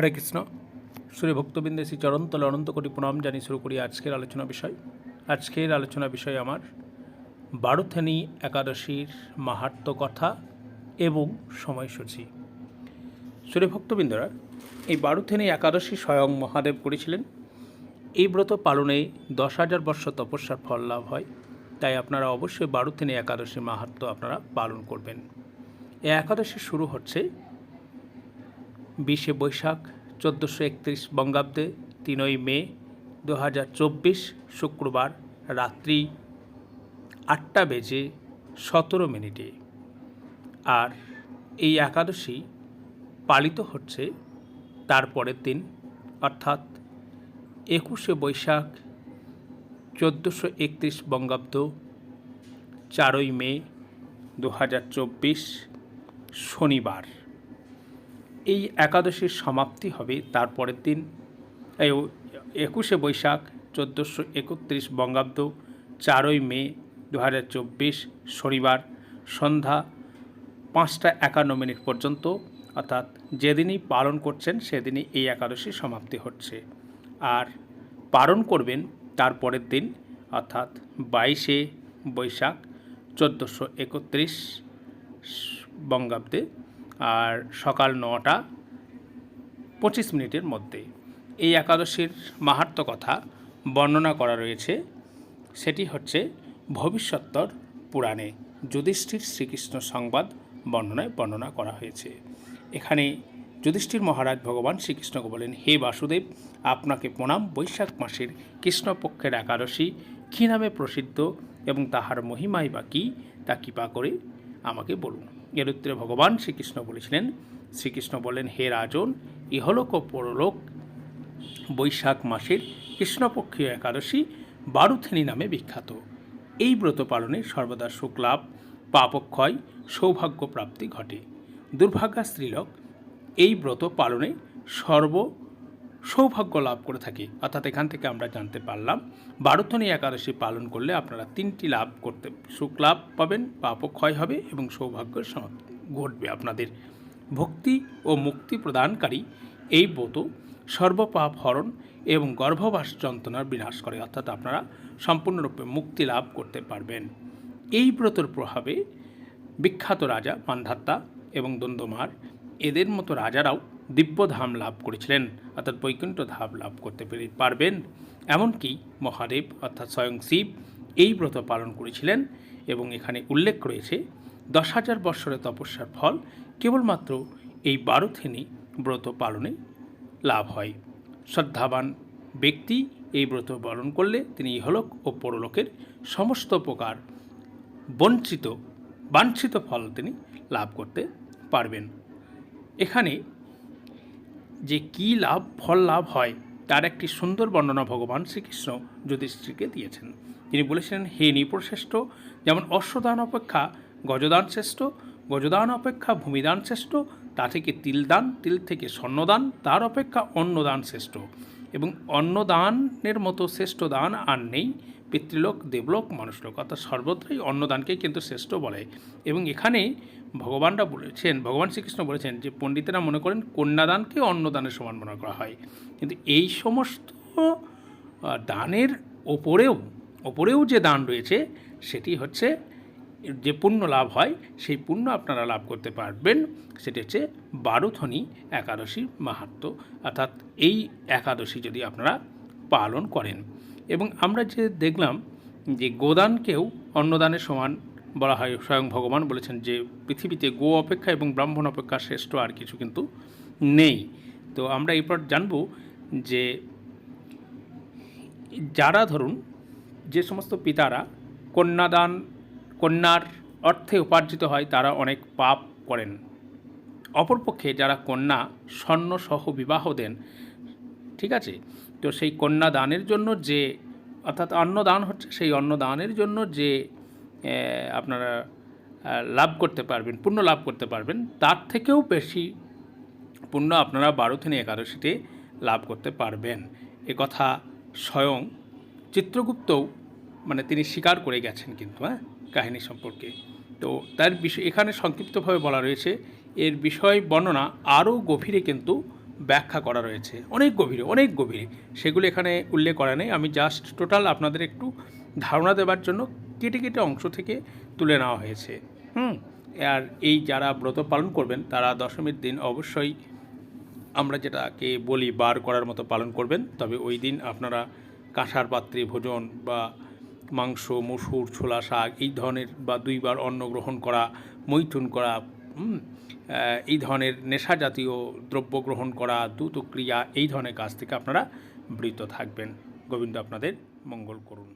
হরে কৃষ্ণ। সুরে ভক্তবৃন্দে শ্রী চরণতলে অনন্ত কোটি প্রণাম জানিয়ে শুরু করি আজকের আলোচনা বিষয়। আজকের আলোচনা বিষয় আমার বারুথেনি একাদশীর মাহাত্ম কথা এবং সময়সূচি। সুরে ভক্তবৃন্দরা, এই বারুথেনি একাদশী স্বয়ং মহাদেব করেছিলেন। এই ব্রত পালনে দশ হাজার বর্ষ তপস্যার ফল লাভ হয়। তাই আপনারা অবশ্যই বারুথেনি একাদশী মাহাত্ম আপনারা পালন করবেন। এই একাদশী শুরু হচ্ছে বিশে বৈশাখ চোদ্দোশো একত্রিশ বঙ্গাব্দে তিনই মে দু হাজার চব্বিশ শুক্রবার রাত্রি আটটা বেজে সতেরো মিনিটে। আর এই একাদশী পালিত হচ্ছে তার পরের দিন, অর্থাৎ একুশে বৈশাখ চোদ্দোশো একত্রিশ বঙ্গাব্দ চারই মে দু হাজার চব্বিশ শনিবার। এই একাদশীর সমাপ্তি হবে তার পরের দিন। এই একুশে বৈশাখ, চোদ্দোশো একত্রিশ বঙ্গাব্দ, চারই মে দু হাজার চব্বিশ শনিবার, সন্ধ্যা পাঁচটা একান্ন মিনিট পর্যন্ত। অর্থাৎ যেদিনই পালন করছেন, সেদিনই এই একাদশী সমাপ্তি হচ্ছে। আর পালন করবেন তার পরের দিন, অর্থাৎ বাইশে বৈশাখ, চোদ্দোশো একত্রিশ বঙ্গাব্দে আর সকাল নটা পঁচিশ মিনিটের মধ্যে এই একাদশীর মাহাত্ম কথা বর্ণনা করা রয়েছে, সেটি হচ্ছে ভবিষ্যত্তর পুরাণে যুধিষ্ঠির শ্রীকৃষ্ণ সংবাদ বর্ণনায় বর্ণনা করা হয়েছে। এখানে যুধিষ্ঠির মহারাজ ভগবান শ্রীকৃষ্ণকে বলেন, হে বাসুদেব, আপনাকে প্রণাম। বৈশাখ মাসের কৃষ্ণপক্ষের একাদশী কী নামে প্রসিদ্ধ এবং তাহার মহিমাই বা কী? তা কৃপা করে আমাকে বলুন। এর উত্তরে ভগবান শ্রীকৃষ্ণ বলেছিলেন, শ্রীকৃষ্ণ বলেন, হে রাজন, ইহলোক ও পরলোক, বৈশাখ মাসের কৃষ্ণপক্ষীয় একাদশী বারুথেনি নামে বিখ্যাত। এই ব্রত পালনে সর্বদা সুখলাভ, পাপক্ষয়, সৌভাগ্য প্রাপ্তি ঘটে। দুর্ভাগ্যা স্ত্রীলোক, এই ব্রত পালনে সর্ব সৌভাগ্য লাভ করে থাকি। অর্থাৎ এখান থেকে আমরা জানতে পারলাম, বারোথনী একাদশী পালন করলে আপনারা তিনটি লাভ করতে, সুখ লাভ পাবেন পাপক্ষয় হবে এবং সৌভাগ্যের সমাপ্তি ঘটবে আপনাদের। ভক্তি ও মুক্তি প্রদানকারী এই ব্রত সর্বপাপ হরণ এবং গর্ভবাস যন্ত্রণার বিনাশ করে, অর্থাৎ আপনারা সম্পূর্ণরূপে মুক্তি লাভ করতে পারবেন। এই ব্রতর প্রভাবে বিখ্যাত রাজা মান্ধাত্তা এবং দ্বন্দ্বমার এদের মতো রাজারাও দিব্যধাম লাভ করেছিলেন, অর্থাৎ বৈকুণ্ঠ ধাম লাভ করতে পেরে পারবেন। এমনকি মহাদেব, অর্থাৎ স্বয়ং শিব, এই ব্রত পালন করেছিলেন এবং এখানে উল্লেখ রয়েছে, দশ হাজার বৎসরের তপস্যার ফল কেবলমাত্র এই বারোথেনি ব্রত পালনে লাভ হয়। শ্রদ্ধাবান ব্যক্তি এই ব্রত পালন করলে তিনি ইহলোক ও পরলোকের সমস্ত প্রকার বঞ্চিত, বাঞ্ছিত ফল তিনি লাভ করতে পারবেন। এখানে যে কী লাভ, ফল লাভ হয়, তার একটি সুন্দর বর্ণনা ভগবান শ্রীকৃষ্ণ যুধিষ্ঠিরকে দিয়েছেন। তিনি বলেছিলেন, হে নিপ্রশ্রেষ্ঠ যেমন অশ্বদান অপেক্ষা গজদান শ্রেষ্ঠ, গজদান অপেক্ষা ভূমিদান শ্রেষ্ঠ তা থেকে তিলদান তিল থেকে স্বর্ণদান, তার অপেক্ষা অন্নদান শ্রেষ্ঠ। এবং অন্নদানের মতো শ্রেষ্ঠ দান আর নেই পিতৃলোক, দেবলোক মানুষলোক অর্থাৎ সর্বত্রই অন্নদানকেই কিন্তু শ্রেষ্ঠ বলে। এবং এখানে ভগবানরা বলেছেন, ভগবান শ্রীকৃষ্ণ বলেছেন যে পণ্ডিতেরা মনে করেন কন্যাদানকে অন্নদানের সমান মনে করা হয়। কিন্তু এই সমস্ত দানের ওপরেও ওপরেও যে দান রয়েছে, সেটি হচ্ছে যে পুণ্য লাভ হয়, সেই পুণ্য আপনারা লাভ করতে পারবেন। সেটি হচ্ছে বারোথনী একাদশীর মাহাত্ম অর্থাৎ এই একাদশী যদি আপনারা পালন করেন। এবং আমরা যে দেখলাম যে গোদানকেও অন্নদানের সমান বলা হয়, স্বয়ং ভগবান বলেছেন যে পৃথিবীতে গো অপেক্ষা এবং ব্রাহ্মণ অপেক্ষা শ্রেষ্ঠ আর কিছু কিন্তু নেই। তো আমরা এরপর জানব যে যারা ধরুন যে সমস্ত পিতারা কন্যাদান, কন্যার অর্থে উপার্জিত হয়, তারা অনেক পাপ করেন। অপরপক্ষে যারা কন্যা স্বর্ণসহ বিবাহ দেন ঠিক আছে? তো সেই কন্যা দানের জন্য যে, অর্থাৎ অন্নদান হচ্ছে, সেই অন্নদানের জন্য যে আপনারা লাভ করতে পারবেন, পুণ্য লাভ করতে পারবেন, তার থেকেও বেশি পুণ্য আপনারা বারোথিনী একাদশীতে লাভ করতে পারবেন। এ কথা স্বয়ং চিত্রগুপ্তও মানে তিনি স্বীকার করে গেছেন কিন্তু হ্যাঁ কাহিনী সম্পর্কে। তো তার বিষয়, এখানে সংক্ষিপ্তভাবে বলা রয়েছে, এর বিষয় বর্ণনা আরও গভীরে কিন্তু ব্যাখ্যা করা রয়েছে। অনেক গভীরে অনেক গভীরে। সেগুলো এখানে উল্লেখ করা নেই। আমি জাস্ট টোটাল আপনাদের একটু ধারণা দেওয়ার জন্য কেটে কেটে অংশ থেকে তুলে নেওয়া হয়েছে। হুম? আর এই যারা ব্রত পালন করবেন, তারা দশমীর দিন অবশ্যই আমরা যেটাকে বলি বার করার মতো পালন করবেন। তবে ওই দিন আপনারা কাঁসার পাত্রে ভোজন বা মাংস, মসুর, ছোলা শাক, এই ধরনের বা দুইবার অন্ন গ্রহণ করা, মৈথুন করা এই ধরনের নেশা জাতীয় দ্রব্য গ্রহণ করা দ্রুত ক্রিয়া এই ধরনের কাজ থেকে আপনারা বৃত থাকবেন। গোবিন্দ আপনাদের মঙ্গল করুন।